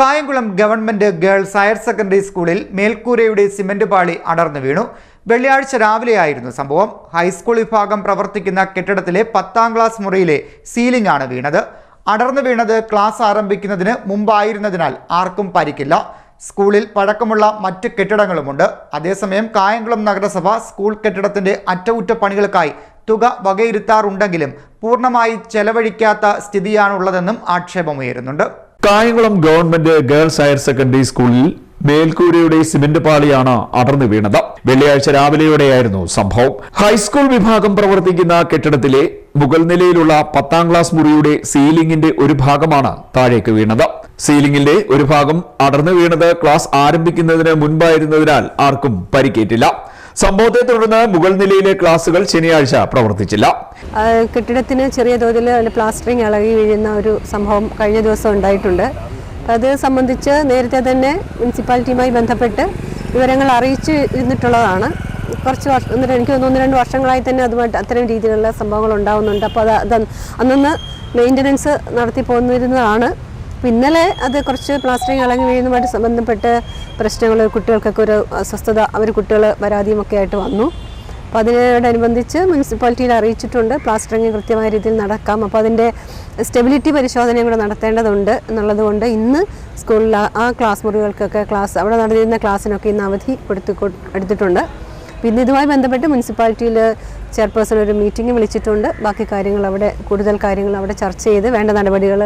Kayamkulam government girls higher secondary സ്കൂളിൽ മേൽക്കൂരയുടെ cement പാളി അടർന്നു വീണു. വെള്ളിയാഴ്ച രാവിലെയായിരുന്നു സംഭവം. ഹൈസ്കൂൾ വിഭാഗം പ്രവർത്തിക്കുന്ന കെട്ടിടത്തിലെ പത്താം ക്ലാസ് മുറിയിലെ സീലിംഗ് ആണ് വീണത്. അടർന്നു വീണത് ക്ലാസ് ആരംഭിക്കുന്നതിന് മുമ്പായിരുന്നതിനാൽ ആർക്കും പരിക്കില്ല. സ്കൂളിൽ പഴക്കമുള്ള മറ്റ് കെട്ടിടങ്ങളുമുണ്ട്. അതേസമയം കായംകുളം നഗരസഭ സ്കൂൾ കെട്ടിടത്തിന്റെ അറ്റകുറ്റപ്പണികൾക്കായി തുക വകയിരുത്താറുണ്ടെങ്കിലും പൂർണമായി ചെലവഴിക്കാത്ത സ്ഥിതിയാണുള്ളതെന്നും ആക്ഷേപമുയരുന്നുണ്ട്. Kayamkulam government girls higher secondary സ്കൂളിൽ മേൽക്കൂരയുടെ സിമന്റ് പാളിയാണ് അടർന്നു വീണത്. വെള്ളിയാഴ്ച രാവിലെയോടെയായിരുന്നു സംഭവം. ഹൈസ്കൂൾ വിഭാഗം പ്രവർത്തിക്കുന്ന കെട്ടിടത്തിലെ മുകൾ നിലയിലുള്ള പത്താം ക്ലാസ് മുറിയുടെ സീലിംഗിന്റെ ഒരു ഭാഗമാണ് താഴേക്ക് വീണത്. സീലിംഗിന്റെ ഒരു ഭാഗം അടർന്നു വീണത് ക്ലാസ് ആരംഭിക്കുന്നതിന് മുൻപായിരുന്നതിനാൽ ആർക്കും പരിക്കേറ്റില്ല. സംഭവത്തെ തുടർന്ന് മുകൾ നിലയിലെ ക്ലാസുകൾ ശനിയാഴ്ച പ്രവർത്തിച്ചില്ല. കെട്ടിടത്തിന് ചെറിയ തോതിൽ പ്ലാസ്റ്ററിംഗ് ഇളകി വീഴുന്ന ഒരു സംഭവം കഴിഞ്ഞ ദിവസം ഉണ്ടായിട്ടുണ്ട്. അത് സംബന്ധിച്ച് നേരത്തെ തന്നെ മുനിസിപ്പാലിറ്റിയുമായി ബന്ധപ്പെട്ട് വിവരങ്ങൾ അറിയിച്ചു ഇരുന്നിട്ടുള്ളതാണ്. കുറച്ച് വർഷം ഒന്ന് എനിക്ക് ഒന്ന് രണ്ട് വർഷങ്ങളായി തന്നെ അതുമായിട്ട് അത്തരം രീതിയിലുള്ള സംഭവങ്ങൾ ഉണ്ടാകുന്നുണ്ട് അപ്പോൾ അത് അത് അന്നൊന്ന് മെയിന്റനൻസ് നടത്തി പോന്നിരുന്നതാണ്. ഇന്നലെ അത് കുറച്ച് പ്ലാസ്റ്ററിങ് ഇളകി വീഴുന്നതുമായിട്ട് ബന്ധപ്പെട്ട് പ്രശ്നങ്ങൾ കുട്ടികൾക്കൊക്കെ ഒരു അസ്വസ്ഥത അവർ കുട്ടികൾ പരാതിയുമൊക്കെ ആയിട്ട് വന്നു. അപ്പോൾ അതിനോടനുബന്ധിച്ച് മുനിസിപ്പാലിറ്റിയിൽ അറിയിച്ചിട്ടുണ്ട് പ്ലാസ്റ്ററിങ് കൃത്യമായ രീതിയിൽ നടക്കാം. അപ്പോൾ അതിന്റെ സ്റ്റെബിലിറ്റി പരിശോധനയും കൂടെ നടത്തേണ്ടതുണ്ട് എന്നുള്ളതുകൊണ്ട് ഇന്ന് സ്കൂളിൽ ആ- ക്ലാസ് മുറികൾക്കൊക്കെ ക്ലാസ് അവിടെ നടന്നിരുന്ന ക്ലാസ്സിനൊക്കെ ഇന്ന് അവധി കൊടുത്ത് എടുത്തിട്ടുണ്ട്. പിന്നെ ഇതുമായി ബന്ധപ്പെട്ട് മുനിസിപ്പാലിറ്റിയിൽ ചെയർപേഴ്സൺ ഒരു മീറ്റിംഗ് വിളിച്ചിട്ടുണ്ട്. ബാക്കി കാര്യങ്ങൾ അവിടെ കൂടുതൽ കാര്യങ്ങൾ അവിടെ ചർച്ച ചെയ്ത് വേണ്ട നടപടികൾ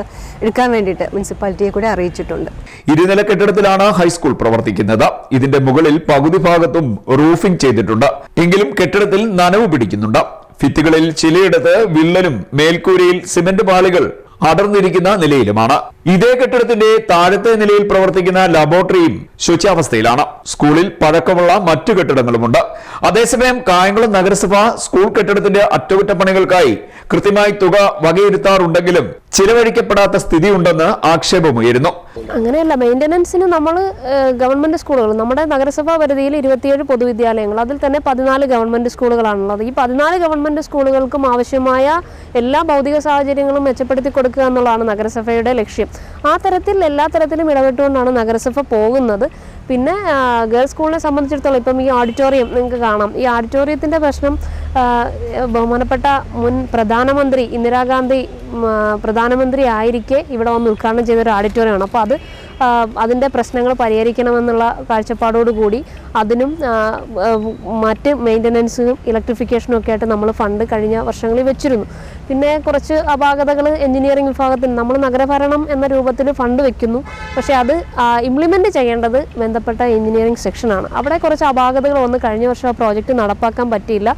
എടുക്കാൻ വേണ്ടിയിട്ട് മുനിസിപ്പാലിറ്റിയെ കൂടി അറിയിച്ചിട്ടുണ്ട്. ഇരുനില കെട്ടിടത്തിലാണ് ഹൈസ്കൂൾ പ്രവർത്തിക്കുന്നത്. ഇതിന്റെ മുകളിൽ പകുതി ഭാഗത്തും റൂഫിംഗ് ചെയ്തിട്ടുണ്ട്. എങ്കിലും കെട്ടിടത്തിൽ നനവ് പിടിക്കുന്നുണ്ട്. ഭിത്തികളിൽ ചിലയിടത്ത് വിള്ളലും മേൽക്കൂരയിൽ സിമന്റ് പാളികൾ അടർന്നിരിക്കുന്ന നിലയിലുമാണ്. ഇതേ കെട്ടിടത്തിന്റെ താഴത്തെ നിലയിൽ പ്രവർത്തിക്കുന്ന ലബോറട്ടറിയും ശുചിയാവസ്ഥയിലാണ്. സ്കൂളിൽ പഴക്കമുള്ള മറ്റു കെട്ടിടങ്ങളുമുണ്ട്. അതേസമയം കായംകുളം നഗരസഭ സ്കൂൾ കെട്ടിടത്തിന്റെ അറ്റകുറ്റപ്പണികൾക്കായി കൃത്യമായി തുക വകയിരുത്താറുണ്ടെങ്കിലും ചിലവഴിക്കപ്പെടാത്ത സ്ഥിതിയുണ്ടെന്ന് ആക്ഷേപമുയരുന്നു. അങ്ങനെയല്ല മെയിന്റനൻസിന് നമ്മൾ ഗവൺമെന്റ് സ്കൂളുകൾ നമ്മുടെ നഗരസഭാ പരിധിയിൽ ഇരുപത്തിയേഴ് പൊതുവിദ്യാലയങ്ങൾ അതിൽ തന്നെ പതിനാല് ഗവൺമെന്റ് സ്കൂളുകളാണുള്ളത്. ഈ പതിനാല് ഗവൺമെന്റ് സ്കൂളുകൾക്കും ആവശ്യമായ എല്ലാ ഭൗതിക സാഹചര്യങ്ങളും മെച്ചപ്പെടുത്തി കൊടുക്കുക എന്നുള്ളതാണ് നഗരസഭയുടെ ലക്ഷ്യം. ആ തരത്തിൽ എല്ലാ തരത്തിലും ഇടപെട്ടുകൊണ്ടാണ് നഗരസഭ പോകുന്നത്. പിന്നെ ഗേൾസ് സ്കൂളിനെ സംബന്ധിച്ചിടത്തോളം ഇപ്പം ഈ ഓഡിറ്റോറിയം നിങ്ങൾക്ക് കാണാം. ഈ ഓഡിറ്റോറിയത്തിന്റെ പ്രശ്നം ബഹുമാനപ്പെട്ട മുൻ പ്രധാനമന്ത്രി ഇന്ദിരാഗാന്ധി പ്രധാനമന്ത്രി ആയിരിക്കെ ഇവിടെ വന്ന് ഉദ്ഘാടനം ചെയ്ത ഒരു ഓഡിറ്റോറിയമാണ് അപ്പോൾ അത് അതിന്റെ പ്രശ്നങ്ങൾ പരിഹരിക്കണമെന്നുള്ള കാഴ്ചപ്പാടോടുകൂടി അതിനും മറ്റ് മെയിന്റനൻസും ഇലക്ട്രിഫിക്കേഷനും ഒക്കെ ആയിട്ട് നമ്മൾ ഫണ്ട് കഴിഞ്ഞ വർഷങ്ങളിൽ വെച്ചിരുന്നു. പിന്നെ കുറച്ച് അപാകതകൾ എഞ്ചിനീയറിംഗ് വിഭാഗത്തിൽ നമ്മൾ നഗരഭരണം എന്ന രൂപത്തിൽ ഫണ്ട് വെക്കുന്നു. പക്ഷേ അത് ഇംപ്ലിമെന്റ് ചെയ്യേണ്ടത് ബന്ധപ്പെട്ട എഞ്ചിനീയറിംഗ് സെക്ഷനാണ്. അവിടെ കുറച്ച് അപാകതകൾ വന്ന്. കഴിഞ്ഞ വർഷം ആ പ്രോജക്റ്റ് നടപ്പാക്കാൻ പറ്റിയില്ല.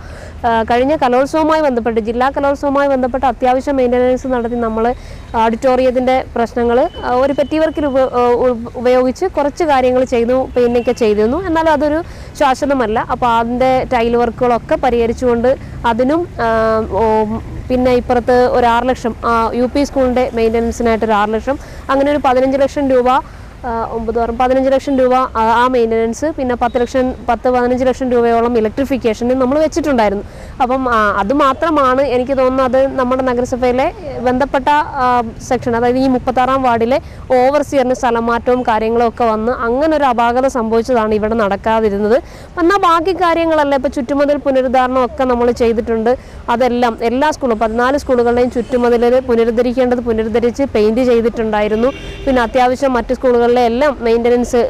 കഴിഞ്ഞ കലോത്സവവുമായി ബന്ധപ്പെട്ട് ജില്ലാ കലോത്സവവുമായി ബന്ധപ്പെട്ട് അത്യാവശ്യം മെയിന്റനൻസ് നടത്തി നമ്മൾ ഓഡിറ്റോറിയത്തിന്റെ പ്രശ്നങ്ങൾ ഒരു പെറ്റി വർക്കിൽ ഉപയോഗിച്ച് കുറച്ച് കാര്യങ്ങൾ ചെയ്തു പെയിന്റൊക്കെ ചെയ്തിരുന്നു എന്നാൽ അതൊരു ശാശ്വതമല്ല. അപ്പോൾ അതിന്റെ ടൈൽ വർക്കുകളൊക്കെ പരിഹരിച്ചുകൊണ്ട് അതിനും പിന്നെ ഇപ്പുറത്ത് ഒരു ആറ് ലക്ഷം യു പി സ്കൂളിന്റെ മെയിന്റനൻസിനായിട്ട് ഒരു ആറ് ലക്ഷം അങ്ങനെ ഒരു പതിനഞ്ച് ലക്ഷം രൂപ ഒമ്പത് ആറും പതിനഞ്ച് ലക്ഷം രൂപ ആ മെയിന്റനൻസ് പിന്നെ പത്ത് ലക്ഷം പത്ത് പതിനഞ്ച് ലക്ഷം രൂപയോളം ഇലക്ട്രിഫിക്കേഷന് നമ്മൾ വെച്ചിട്ടുണ്ടായിരുന്നു. അപ്പം അത് മാത്രമാണ് എനിക്ക് തോന്നുന്നത് നമ്മുടെ നഗരസഭയിലെ ബന്ധപ്പെട്ട സെക്ഷൻ അതായത് ഈ മുപ്പത്താറാം വാർഡിലെ ഓവർസിയറിന് സ്ഥലം മാറ്റവും കാര്യങ്ങളും ഒക്കെ വന്ന് അങ്ങനെ ഒരു അപാകത സംഭവിച്ചതാണ് ഇവിടെ നടക്കാതിരുന്നത്. എന്നാൽ ബാക്കി കാര്യങ്ങളല്ല? ഇപ്പോൾ ചുറ്റുമതിൽ പുനരുദ്ധാരണം ഒക്കെ നമ്മൾ ചെയ്തിട്ടുണ്ട്. അതെല്ലാം എല്ലാ സ്കൂളും പതിനാല് സ്കൂളുകളുടെയും ചുറ്റുമതിലിൽ പുനരുദ്ധരിക്കേണ്ടത് പുനരുദ്ധരിച്ച് പെയിന്റ് ചെയ്തിട്ടുണ്ടായിരുന്നു. പിന്നെ അത്യാവശ്യം മറ്റ് സ്കൂളുകളിലെ എല്ലാം മെയിന്റനൻസ്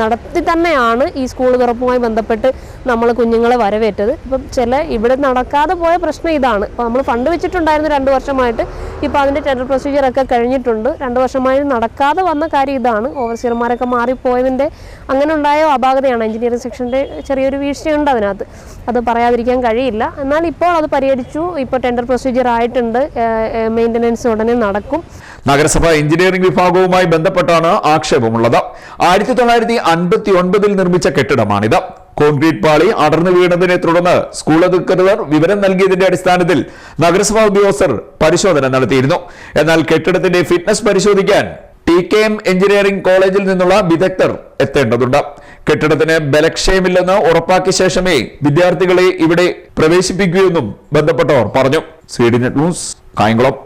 നടത്തി തന്നെയാണ് ഈ സ്കൂൾ തുറപ്പുമായി ബന്ധപ്പെട്ട് നമ്മൾ കുഞ്ഞുങ്ങളെ വരവേറ്റത്. ഇപ്പം ചില ഇവിടെ നടക്കാതെ പോയ പ്രശ്നം ഇതാണ്. ഇപ്പം നമ്മൾ ഫണ്ട് വെച്ചിട്ടുണ്ടായിരുന്നു രണ്ട് വർഷമായിട്ട്. ഇപ്പോൾ അതിന്റെ ടെൻഡർ പ്രൊസീജിയറൊക്കെ കഴിഞ്ഞിട്ടുണ്ട്. രണ്ട് വർഷമായി നടക്കാതെ വന്ന കാര്യം ഇതാണ്. ഓവർസിയർമാരൊക്കെ മാറിപ്പോയതിന്റെ അങ്ങനെ ഉണ്ടായ അപാകതയാണ്. എഞ്ചിനീയറിംഗ് സെക്ഷന്റെ ചെറിയൊരു വീഴ്ചയുണ്ട് അതിനകത്ത്. അത് പറയാതിരിക്കാൻ കഴിയില്ല. എന്നാൽ ഇപ്പോൾ അത് പരിഹരിച്ചു. ഇപ്പോൾ ടെൻഡർ പ്രൊസീജിയർ ആയിട്ടുണ്ട്. മെയിന്റനൻസ് ഉടനെ നടക്കും. നഗരസഭ എഞ്ചിനീയറിംഗ് വിഭാഗവുമായി ബന്ധപ്പെട്ടാണ് ആക്ഷേപമുള്ളത്. ആയിരത്തി തൊള്ളായിരത്തി അൻപത്തി ഒൻപതിൽ നിർമ്മിച്ച കെട്ടിടമാണിത്. കോൺക്രീറ്റ് പാളി അടർന്നു വീണതിനെ തുടർന്ന് സ്കൂൾ അധികൃതർ വിവരം നൽകിയതിന്റെ അടിസ്ഥാനത്തിൽ നഗരസഭാ ഉദ്യോഗസ്ഥർ പരിശോധന നടത്തിയിരുന്നു. എന്നാൽ കെട്ടിടത്തിന്റെ ഫിറ്റ്നസ് പരിശോധിക്കാൻ ടി കെ എം എഞ്ചിനീയറിംഗ് കോളേജിൽ നിന്നുള്ള വിദഗ്ധർ എത്തേണ്ടതുണ്ട്. കെട്ടിടത്തിന് ബലക്ഷയമില്ലെന്ന് ഉറപ്പാക്കിയ ശേഷമേ വിദ്യാർത്ഥികളെ ഇവിടെ പ്രവേശിപ്പിക്കൂ എന്നും ബന്ധപ്പെട്ടവർ പറഞ്ഞു. C net news Kayamkulam.